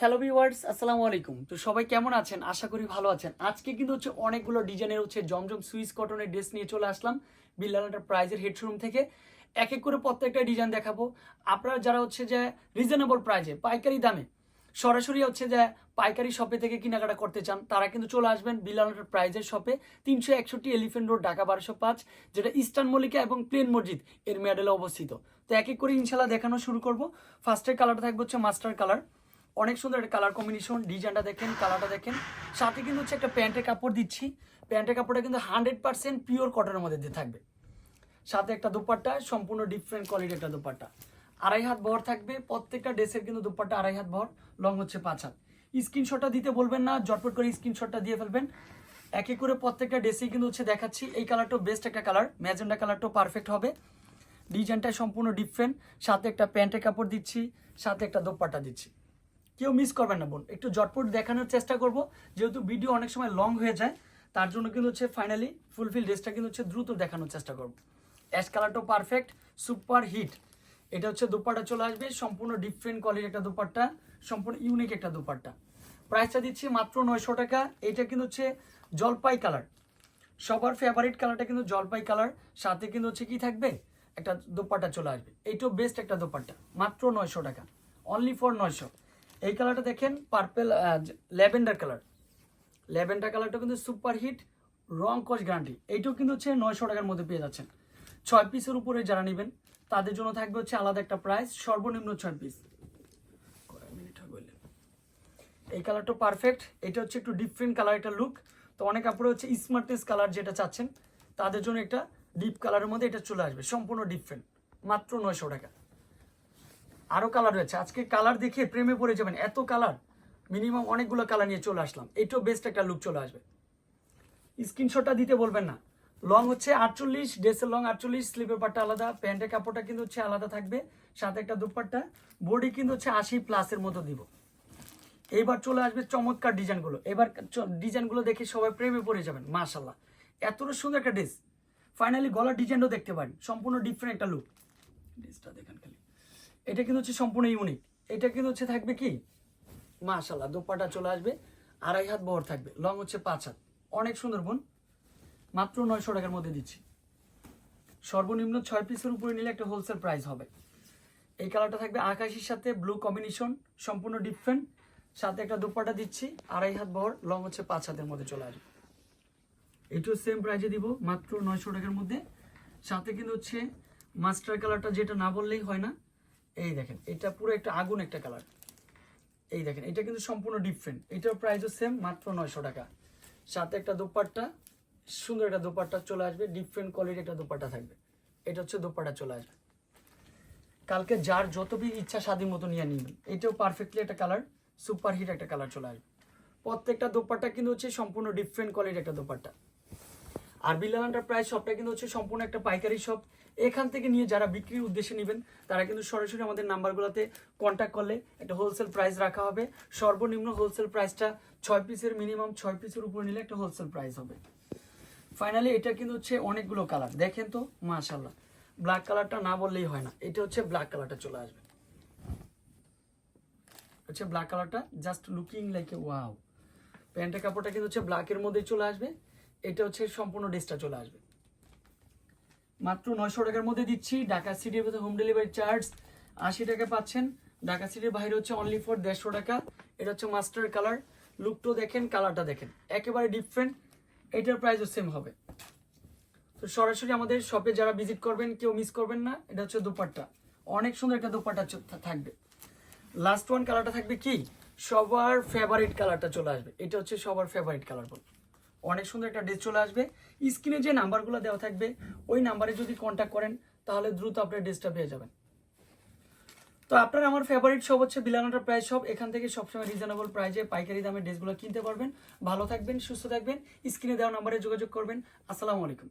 Hello viewers আসসালামু আলাইকুম। তো সবাই কেমন আছেন? আশা করি ভালো আছেন। আজকে কিন্তু হচ্ছে অনেকগুলো ডিজাইনের হচ্ছে জমজম সুইস কটনের ড্রেস নিয়ে চলে আসলাম বিল্লাল প্রাইজের হেড শোরুম থেকে। এক এক করে প্রত্যেকটা ডিজাইন দেখাবো। আপনারা যারা হচ্ছে যে রিজনেবল প্রাইজে পাইকারি দামে, সরাসরি হচ্ছে যে পাইকারি শপে থেকে কেনাকাটা করতে চান, তারা কিন্তু চলে আসবেন বিল্লাল প্রাইজের শপে তিনশো একষট্টি এলিফেন্ট রোড ঢাকা বারোশো পাঁচ, যেটা ইস্টার্ন মল্লিকা এবং প্লেন মসজিদ এর মেডেলে অবস্থিত। তো এক এক করে ইনশাল্লাহ দেখানো শুরু করব। ফার্স্টের কালারটা থাকবে হচ্ছে মাস্টার কালার অনেক সুন্দর একটা কালার কম্বিনেশন ডিজাইনটা দেখেন কালারটা দেখেন। সাথে কিন্তু হচ্ছে একটা প্যান্টের কাপড় দিচ্ছি। প্যান্টের কাপড়টা কিন্তু হান্ড্রেড পার্সেন্ট পিওর কটনের মধ্যে দিয়ে থাকবে। সাথে একটা দুপাট্টা, সম্পূর্ণ ডিফারেন্ট কোয়ালিটির একটা দুপাট্টা। আড়াই হাত ভর থাকবে, প্রত্যেকটা ড্রেসের কিন্তু দুপাট্টা আড়াই হাত ভর লং হচ্ছে পাঁচ হাত। স্ক্রিনশটটা দিতে বলবেন না জটপট করে স্ক্রিনশটটা দিয়ে ফেলবেন। এক এক করে প্রত্যেকটা ড্রেসেই কিন্তু হচ্ছে দেখাচ্ছি, এই কালারটাও বেস্ট একটা কালার ম্যাজেন্ডা কালারটাও পারফেক্ট হবে। ডিজাইনটা সম্পূর্ণ ডিফারেন্ট সাথে একটা প্যান্টের কাপড় দিচ্ছি, সাথে একটা দোপাট্টা দিচ্ছি। কেউ মিস করবেন না, বোন। একটু জটপট দেখানোর চেষ্টা করব। যেহেতু ভিডিও অনেক সময় লং হয়ে যায়, তার জন্য কিন্তু হচ্ছে ফাইনালি ফুলফিল ড্রেসটা কিন্তু হচ্ছে দ্রুত দেখানোর চেষ্টা করব। অ্যাশ কালারটাও পারফেক্ট সুপার হিট এটা হচ্ছে দুপাট্টা চলে আসবে, সম্পূর্ণ ডিফারেন্ট কোয়ালিটির একটা দুপাট্টা, সম্পূর্ণ ইউনিক একটা দুপাট্টা। প্রাইসটা দিচ্ছি মাত্র নয়শো টাকা, এটা কিন্তু হচ্ছে জলপাই কালার সবার ফেভারিট কালারটা কিন্তু জলপাই কালার সাথে কিন্তু হচ্ছে কি থাকবে? একটা দোপাট্টা চলে আসবে। এইটাও বেস্ট একটা দোপাট্টা, মাত্র নয়শো টাকা অনলি ফর নয়শো। এই কালারটা দেখেন পার্পেল ল্যাভেন্ডার কালার ল্যাভেন্ডার কালারটা কিন্তু সুপার হিট রং কস গ্যারান্টি এইটাও কিন্তু হচ্ছে নয়শো টাকার মধ্যে পেয়ে যাচ্ছেন। ছয় পিসের উপরে যারা নেবেন, তাদের জন্য থাকবে হচ্ছে আলাদা একটা প্রাইস সর্বনিম্ন ছয় পিস এই কালারটা পারফেক্ট এটা হচ্ছে একটু ডিফারেন্ট কালার একটা লুক তো অনেক কাপড়ে হচ্ছে স্মার্টনেস কালার যেটা চাচ্ছেন, তাদের জন্য একটা ডিপ কালারের মধ্যে এটা চলে আসবে, সম্পূর্ণ ডিফারেন্ট মাত্র নয়শো টাকা। আরও কালার রয়েছে। আজকে কালার দেখে প্রেমে পড়ে যাবেন, এত কালার মিনিমাম অনেকগুলো কালার নিয়ে চলে আসলাম। এটাও বেস্ট একটা লুক চলে আসবে। স্ক্রিনশটটা দিতে বলবেন না। লং হচ্ছে আটচল্লিশ ড্রেসের লং আটচল্লিশ স্লিপের পাটটা আলাদা প্যান্টের কাপড়টা কিন্তু হচ্ছে আলাদা থাকবে, সাথে একটা দুপাট্টা। বডি কিন্তু হচ্ছে আশি প্লাসের মতো দিব। এইবার চলে আসবে চমৎকার ডিজাইনগুলো এবার ডিজাইনগুলো দেখে সবাই প্রেমে পড়ে যাবেন মাশাল্লাহ এতটা সুন্দর একটা ড্রেস ফাইনালি গলার ডিজাইনও দেখতে পারেন। সম্পূর্ণ ডিফারেন্ট একটা লুক ড্রেসটা দেখেন খালি। এটা কিন্তু হচ্ছে সম্পূর্ণ ইউনিক এটা কিন্তু হচ্ছে থাকবে কি? মাশাল্লাহ দোপাটা চলে আসবে, আড়াই হাত বহর থাকবে লং হচ্ছে পাঁচ হাত। অনেক সুন্দর বোন, মাত্র নয়শো টাকার মধ্যে দিচ্ছি। সর্বনিম্ন ছয় পিসের উপরে নিলে একটা হোলসেল প্রাইস হবে। এই কালারটা থাকবে আকাশির সাথে ব্লু কম্বিনেশন সম্পূর্ণ ডিফারেন্ট সাথে একটা দুপাটা দিচ্ছি, আড়াই হাত বহর লং হচ্ছে পাঁচ হাতের মধ্যে চলে আসবে। এটাও সেম প্রাইজে দিব, মাত্র নয়শো টাকার মধ্যে। সাথে কিন্তু হচ্ছে মাস্টার কালারটা যেটা না বললেই হয় না। এই দেখেন, এটা পুরো একটা আগুন একটা কালার এই দেখেন, এটা কিন্তু সম্পূর্ণ ডিফারেন্ট এটার প্রাইসও সেম মাত্র নয়শো টাকা। সাথে একটা দোপাট্টা, সুন্দর একটা দোপাট্টা চলে আসবে ডিফারেন্ট কোয়ালিটি একটা দোপাট্টা থাকবে। এটা হচ্ছে দোপাট্টা চলে আসবে। কালকে যার যত ইচ্ছা স্বাধীন মতো নিয়ে নিবেন। এটাও পারফেক্টলি একটা কালার সুপার হিট একটা কালার চলে আসবে। প্রত্যেকটা দোপাট্টা কিন্তু হচ্ছে সম্পূর্ণ ডিফারেন্ট কোয়ালিটি একটা দোপাট্টা। আর বিল্লাল প্রাইস শপটা কিন্তু হচ্ছে সম্পূর্ণ একটা পাইকারি শপ এখান থেকে নিয়ে যারা বিক্রির উদ্দেশ্যে নেবেন, তারা কিন্তু সরাসরি আমাদের নাম্বারগুলোতে কন্ট্যাক্ট করলে একটা হোলসেল প্রাইস রাখা হবে। সর্বনিম্ন হোলসেল প্রাইসটা ছয় পিসের মিনিমাম ছয় পিসের উপর নিলে একটা হোলসেল প্রাইস হবে। ফাইনালি এটা কিন্তু হচ্ছে অনেকগুলো কালার দেখেন তো মাশাল্লাহ ব্ল্যাক কালারটা না বললেই হয় না। এটা হচ্ছে ব্ল্যাক কালারটা চলে আসবে। হচ্ছে ব্ল্যাক কালারটা just looking like a wow প্যান্টের কাপড়টা কিন্তু হচ্ছে ব্ল্যাকের মধ্যে চলে আসবে। এটা হচ্ছে সম্পূর্ণ ড্রেসটা চলে আসবে। মাত্র নয়শো টাকার মধ্যে দিচ্ছি। ঢাকা সিটির মধ্যে হোম ডেলিভারি চার্জ আশি টাকা পাচ্ছেন। ঢাকা সিটির বাইরে হচ্ছে অনলি ফর দেড়শো টাকা। এটা হচ্ছে মাস্টার কালার লুকটো দেখেন কালারটা দেখেন। একেবারে ডিফারেন্ট এটার প্রাইসও সেম হবে। তো সরাসরি আমাদের শপে যারা ভিজিট করবেন, কেউ মিস করবেন না। এটা হচ্ছে দুপাট্টা। অনেক সুন্দর একটা দুপাট্টা থাকবে। লাস্ট ওয়ান কালারটা থাকবে কি? সবার ফেভারিট কালারটা চলে আসবে। এটা হচ্ছে সবার ফেভারিট কালার বল। অনেক সুন্দর একটা ড্রেস চলে আসবে। স্ক্রিনে যে নাম্বারগুলো দেওয়া থাকবে, ওই নাম্বারে যদি কন্ট্যাক্ট করেন, তাহলে দ্রুত আপনার ড্রেসটা পেয়ে যাবেন। তো আপনার আমার ফেভারিট শপ হচ্ছে বিলানাটার প্রাইস শপ এখান থেকে সবসময় রিজনেবল প্রাইজে পাইকারি দামে ড্রেসগুলো কিনতে পারবেন। ভালো থাকবেন, সুস্থ থাকবেন। স্ক্রিনে দেওয়া নাম্বারে যোগাযোগ করবেন। আসসালামু আলাইকুম।